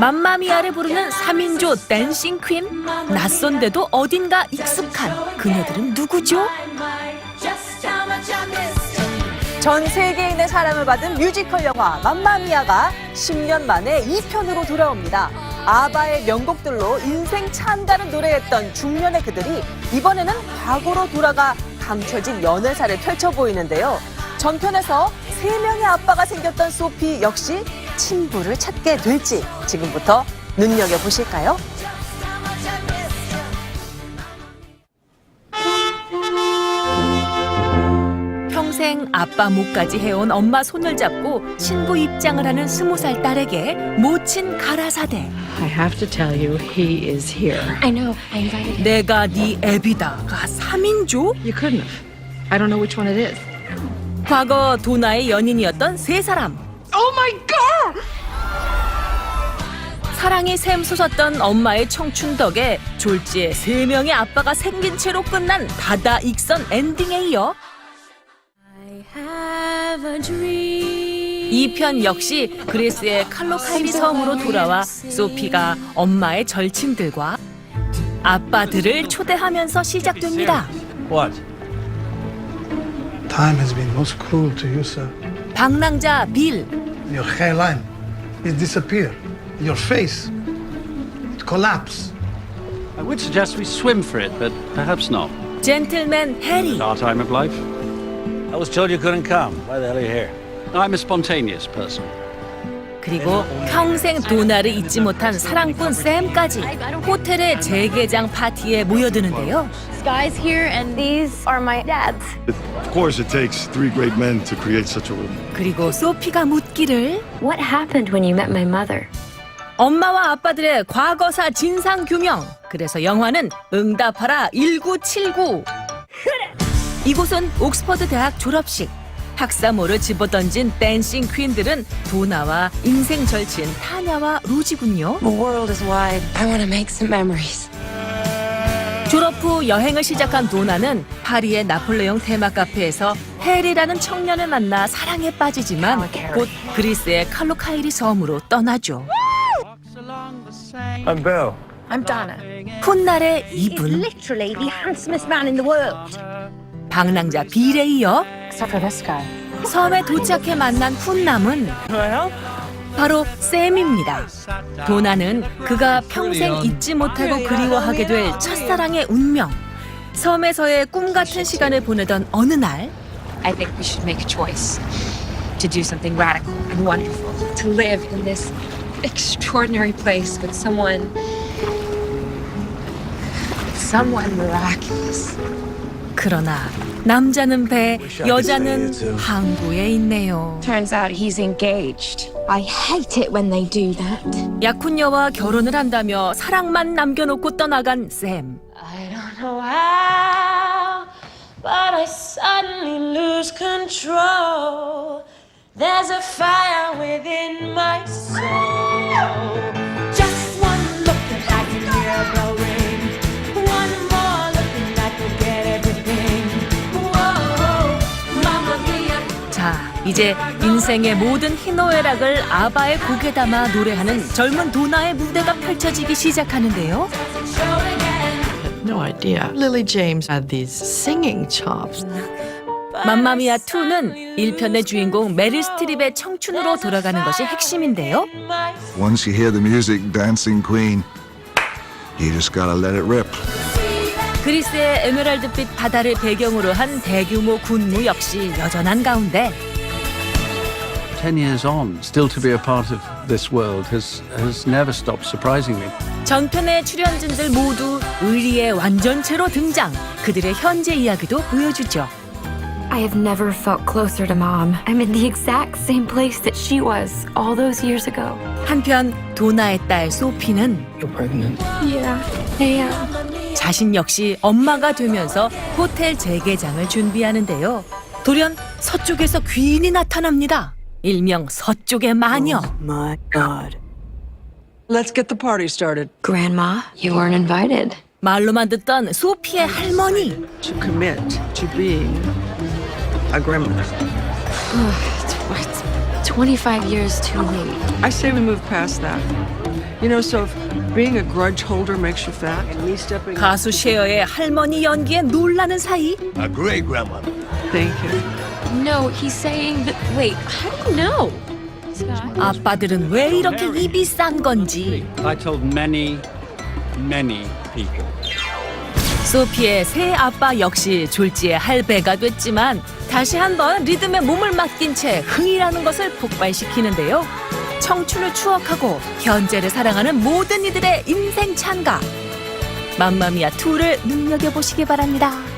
맘마미아를 부르는 3인조 댄싱 퀸? 낯선데도 어딘가 익숙한 그녀들은 누구죠? 전 세계인의 사랑을 받은 뮤지컬 영화 맘마미아가 10년 만에 2편으로 돌아옵니다. 아바의 명곡들로 인생 찬가를 노래했던 중년의 그들이 이번에는 과거로 돌아가 감춰진 연애사를 펼쳐 보이는데요. 전편에서 세명의 아빠가 생겼던 소피 역시 친부를 찾게 될지 지금부터 눈여겨보실까요? 평생 아빠 목까지 해온 엄마 손을 잡고 신부 입장을 하는 스무 살 딸에게 모친 가라사대. I have to tell you, he is here. I know. I invited him. 내가 네 애비다가 3인조? You couldn't have. I don't know which one it is. 과거 도나의 연인이었던 세 사람. Oh my god! 사랑이 샘솟았던 엄마의 청춘 덕에 졸지에 세 명의 아빠가 생긴 채로 끝난 바다 익선 엔딩에 이어 이 편 역시 그리스의 칼로카이리 섬으로 돌아와 소피가 엄마의 절친들과 아빠들을 초대하면서 시작됩니다. What? Time has been most cruel to you, sir. 방랑자 빌, Your hairline is disappear. Your face it collapse. I would suggest we swim for it, but perhaps not. 젠틀맨 해리, Our time of life. I was told you couldn't come. Why the hell are you here? I'm a spontaneous person. 그리고 평생 도나를 잊지 못한 사랑꾼 샘까지 호텔의 재개장 파티에 모여드는데요. Guys here, and these are my dads. Of course, it takes three great men to create such a woman. 그리고 소피가 묻기를 What happened when you met my mother? 엄마와 아빠들의 과거사 진상 규명. 그래서 영화는 응답하라 1979. 이곳은 옥스퍼드 대학 졸업식. 학사모를 집어던진 댄싱 퀸들은 도나와 인생 절친 타냐와 루지군요. The world is wide. I want to make some memories. 졸업 후 여행을 시작한 도나는 파리의 나폴레옹 테마 카페에서 해리라는 청년을 만나 사랑에 빠지지만 곧 그리스의 칼로카이리 섬으로 떠나죠. I'm Belle. I'm Donna. 훗날의 이분 literally the handsomest man in the world. 방랑자 빌에 이어 Except for this guy. 섬에 도착해 만난 훗남은 바로 샘입니다. 도나는 그가 평생 잊지 못하고 그리워하게 될 첫사랑의 운명. 섬에서의 꿈 같은 시간을 보내던 어느 날 I think we should make a choice to do something radical and wonderful, to live in this extraordinary place with someone, someone miraculous. 그러나 남자는 배, 여자는 항구에 있네요. Turns out he's engaged. I hate it when they do that. 약혼녀와 결혼을 한다며 사랑만 남겨놓고 떠나간 샘. I don't know how, but I suddenly lose control. There's a fire within my soul. 자, 이제 인생의 모든 희노애락을 아바의 곡에 담아 노래하는 젊은 도나의 무대가 펼쳐지기 시작하는데요. No idea. Lily James had these singing chops. 맘마미아 2는 1편의 주인공 메릴 스트립의 청춘으로 돌아가는 것이 핵심인데요. Once you hear the music, Dancing Queen, you just gotta let it rip. 그리스의 에메랄드빛 바다를 배경으로 한 대규모 군무 역시 여전한 가운데 Ten years on, still to be a part of this world has has never stopped surprising me. 전편의 출연진들 모두 의리의 완전체로 등장. 그들의 현재 이야기도 보여주죠. I have never felt closer to mom. I'm in the exact same place that she was all those years ago. 한편 도나의 딸 소피는 Yeah, I am. 자신 역시 엄마가 되면서 호텔 재개장을 준비하는데요. 돌연 서쪽에서 귀인이 나타납니다. 일명 서쪽의 마녀. My God. Let's get the party started. Grandma, you weren't invited. 말로만 듣던 소피의 할머니. To commit to being a grandmother. It's 25 years too late. I say we move past that. You know, so if being a grudge holder makes you fat, 가수 셰어의 할머니 연기에 놀라는 사이 A great grandmother. thank you. No, he's saying that. Wait, how do you know? 아빠들은 왜 이렇게 입이 싼 건지 I told many, many people. 소피의 새 아빠 역시 졸지의 할배가 됐지만 다시 한번 리듬에 몸을 맡긴 채 흥이라는 것을 폭발시키는데요. 청춘을 추억하고 현재를 사랑하는 모든 이들의 인생 찬가. 맘마미아 2를 눈여겨보시기 바랍니다.